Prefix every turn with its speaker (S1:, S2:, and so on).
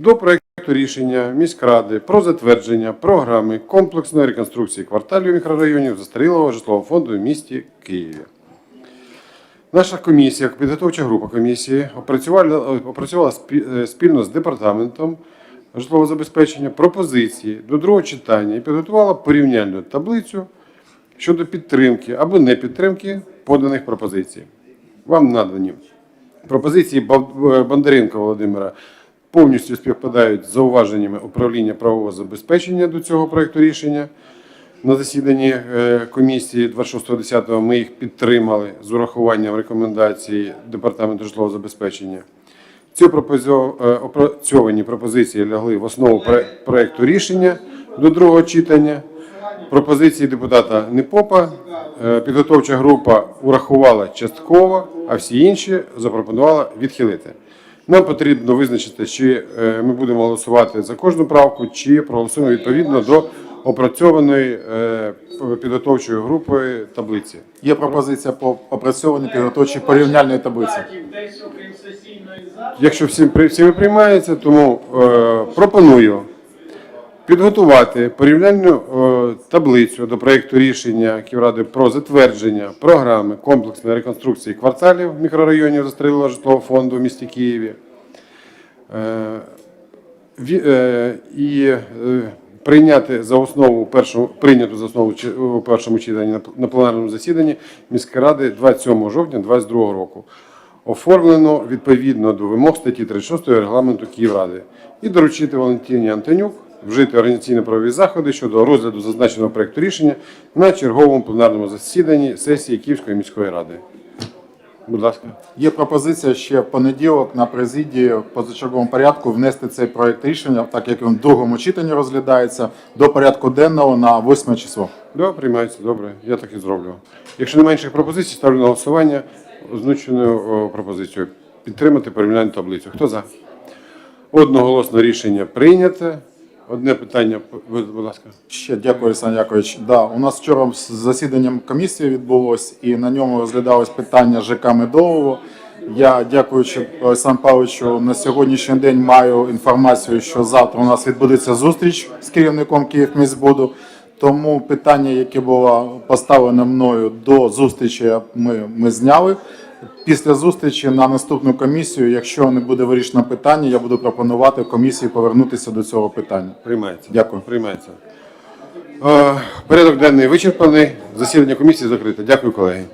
S1: до проекту рішення міськради про затвердження програми комплексної реконструкції кварталів мікрорайонів застарілого житлового фонду в місті Києві. Наша комісія, підготовча група комісії, опрацювала, е, спільно з департаментом житлового забезпечення пропозиції до другого читання і підготувала порівняльну таблицю щодо підтримки або непідтримки поданих пропозицій. Вам надані пропозиції е, Володимира повністю співпадають з зауваженнями управління правового забезпечення до цього проекту рішення. На засіданні е, комісії 26.10 ми їх підтримали з урахуванням рекомендацій Департаменту житлового забезпечення. Ці е, опрацьовані пропозиції лягли в основу проекту рішення до другого читання. Пропозиції депутата Непопа е, підготовча група урахувала частково, а всі інші запропонувала відхилити. Нам потрібно визначити, чи е, ми будемо голосувати за кожну правку, чи проголосуємо відповідно до опрацьованої підготовчої групи таблиці.
S2: Є пропозиція по опрацьованій підготовчій порівняльної таблиці.
S1: Якщо всім всіми приймається, тому е, пропоную підготувати порівняльну е, таблицю до проєкту рішення Київради про затвердження програми комплексної реконструкції кварталів мікрорайонів застарілого житлового фонду в місті Києві. Е, е, і прийняти за основу першу прийняту за основу у першому читанні на пленарному засіданні міської ради 27 жовтня 2022 року. Оформлено відповідно до вимог статті 36 регламенту Київради і доручити Валентині Антонюк вжити організаційно-правові заходи щодо розгляду зазначеного проекту рішення на черговому пленарному засіданні сесії Київської міської ради. Будь ласка.
S2: Є пропозиція ще в понеділок на президії в позачерговому порядку внести цей проект рішення, так як він в другому читанні розглядається, до порядку денного на 8 число.
S1: Да, приймається, добре, я так і зроблю. Якщо немає інших пропозицій, ставлю на голосування озвучену пропозицію. Підтримати порівняльну таблицю. Хто за? Одноголосно рішення прийнято. Одне питання, будь ласка.
S2: Ще дякую, Олександр Якович. Да, у нас вчора з засіданням комісії відбулось, і на ньому розглядалось питання ЖК Медового. Я, дякуючи Олександру Павловичу, на сьогоднішній день маю інформацію, що завтра у нас відбудеться зустріч з керівником Київміськбуду. Тому питання, яке було поставлене мною до зустрічі, ми, ми зняли. Після зустрічі на наступну комісію, якщо не буде вирішено питання, я буду пропонувати комісії повернутися до цього питання.
S1: Приймається.
S2: Дякую.
S1: Приймається. Е, порядок денний вичерпаний. Засідання комісії закрите. Дякую, колеги.